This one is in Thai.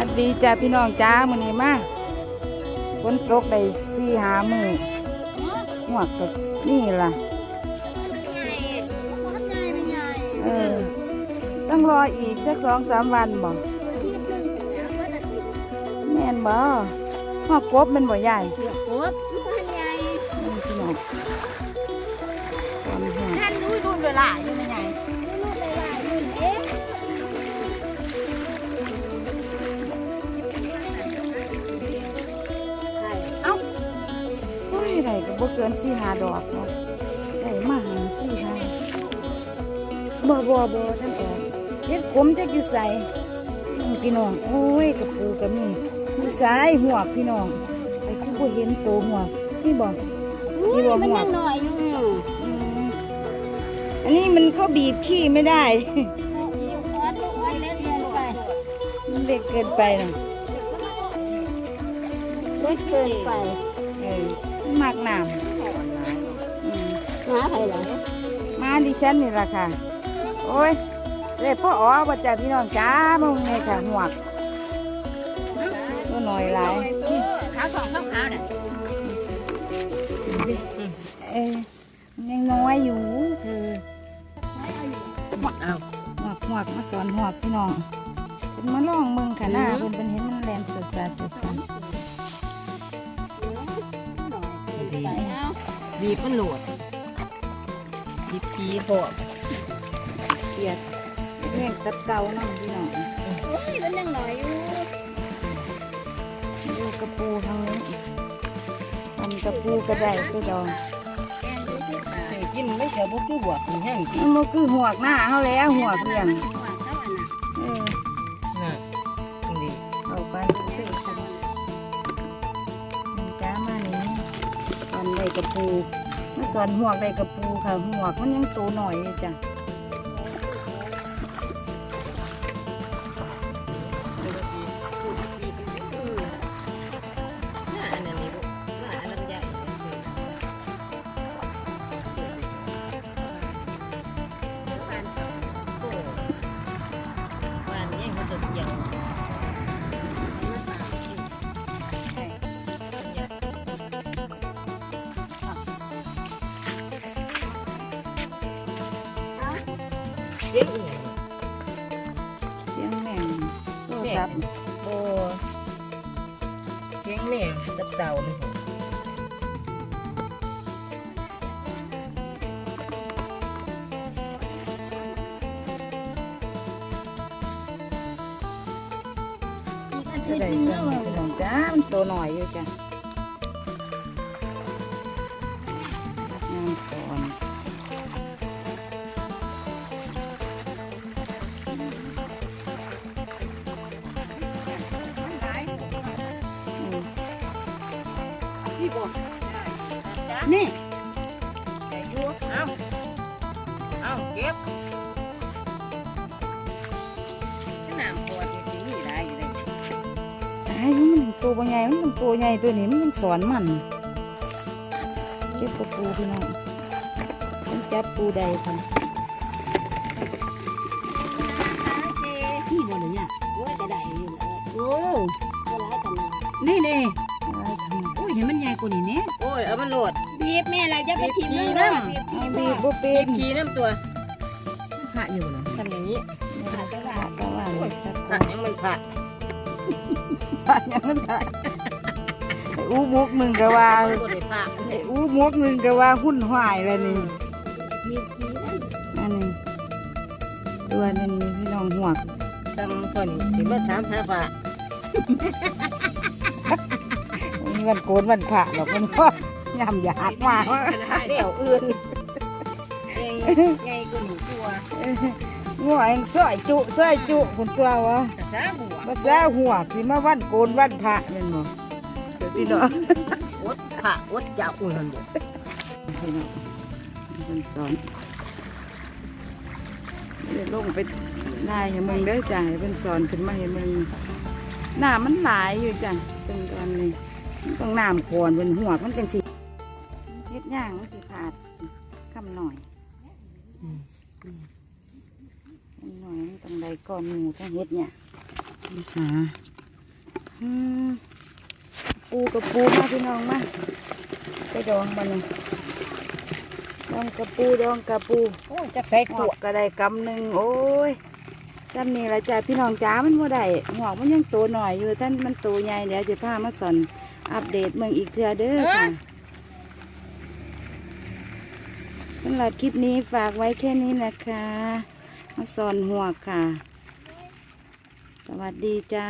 วัสดีจ้าพี่น้องจ้ามื้อนี้มาฝนตกได้สี่หามือหวกก็นี่ล่ะ เออ ต้องรออีกสักสองสามวันบ่แม่นบ่หอกกบแมันบ่ใหญ่นี่พี่น้องตอนนี้ท่านรู้ดูเวลาอยู่ยังไง บ่เกินสี่หาดอกเนาะได้มาหาสี่หาบ่บ่บ่ท่านออกเฮ็ดขมจักอยู่ใส่นี่พี่น้อง โอ้ยกระปูกระมีอยู่สายหัวกพี่น้องไอ้คือบ่เห็นโตหัวกนี่บ่นี่มันยังหน่อยอยู่อืมอันนี้มันก็บีบขี้ไม่ได้มันเล็กเกินไปนะเล็กเกินไปเออ มากน้ำอืมหาใครหรอมาดิฉันนี่ล่ะค่ะ โอ้ยเลยพ่ออ๋อบ่จ่าพี่น้องจ้ามึงไงค่ะหวกตัวหน่อยหลายขาสองข้าวขาวน่ะเอ้ยมันยังน้อยอยู่เธอเอาหวกหวกมาสอนหวกพี่น้องเป็นมาลองมึงค่ะหน้าเพิ่นเป็นเห็นมันแลนสดสดสด สดดีมันโหลดดีปีพอเกียดเรียกตับเต่าน้องพี่น้องโอ้ยมันยังหน่อยอยู่ดูกระปูทางนี้ทำกระปูกระไดก็ดองกินไม่เจอพวกคือหัวแห้งมันบ่คือหัวกหน้าเขาแล้วหัวกเรียง ได้กระปูมาสอนหัวกได้กระปูค่ะหัวกมันยังโตหน่อยอยู่จ้ะ เจ๊งอีหยังเสียงแม่งโทรศัพท์โบเจ๊งแม่กับเต่าเลยผมก็ได้เสียงพี่น้องจ้ามันโตหน่อยอยู่จ้ะ นี่ไก่ยั่วเอาเอาเก็บน้ำปวดอยู่สิมีได้อยู่เลยตายอยู่มันตัวบ่ใหญ่มันต้องตัวใหญ่ตัวนี้มันยังสอนมันเก็บกระปูพี่น้องมันจับปูใดค่ะ ห็นมันใหญ่กว่านี้เนี่ยโอ้ยเอามันโหลด บีบแม่เราจะไปทีมบีบเลยน้ำเอาบีบบ่เป็เก็นบขี้น้ำตัวผ่าอยู่นะทำอย่างนี้ผ่าตะว่าตะว่าเลยตะโกผ่านยังมันผ่าผ่ายังมันผ่าไอ้อู้มุกหนึ่งก็ว่าบ่ได้ผ่าไอ้อู้มุกหนึ่งก็ว่าหุ่นหายเลยนี่บีบขี้นั่นอันนี้ตัวนึงพี่น้องหัวกทำส่วนสิมาถามหาผ่ามี วันโกนวันผ่าหรอกมันก็ยำอยากมากเดี๋ยวอื่นใหญ่กว่าหนูตัวงัวเองซอยจุซอยจุคุณตัววะกระซ่าหัวภาษาหัวสิมาวันโกนวันผ่านั่นบ่เดี๋ยวพี่น้องอดผ่าอดจับอุ่นหันบ่พี่น้องมันสอนเดี๋ยวลงไปได้ให้มึงเด้อจ้ะให้เป็นสอนขึ้นมาให้มึงหน้ามันหลายอยู่จ้ะตรงตอนนี้ ต้องน้ำโคนเป็นหัวกมันเป็นสีเฮ็ดย่างมันสิขาดคำหน่อยคำหน่อยมันต้องได้ก้อนหมูถ้าเฮ็ดเนี่ยหาอืมปูกับปูมาพี่น้องมาไปดองมันนี่ดองกับปูดองกับปูโอ้ยจักใส่หขอวกก็ได้กำหนึ่งโอ้ยซ้ำนี่ละจ้ะพี่น้องจ้ามันบ่ได้หอกมันยังโตหน่อยอยู่ท่านมันโตใหญ่เดี๋ยวจะพามาสอน อัปเดตเมืองอีกเทื่อเด้อค่ะสำหรับคลิปนี้ฝากไว้แค่นี้นะคะมาสอนหัวกค่ะ สวัสดีจ้า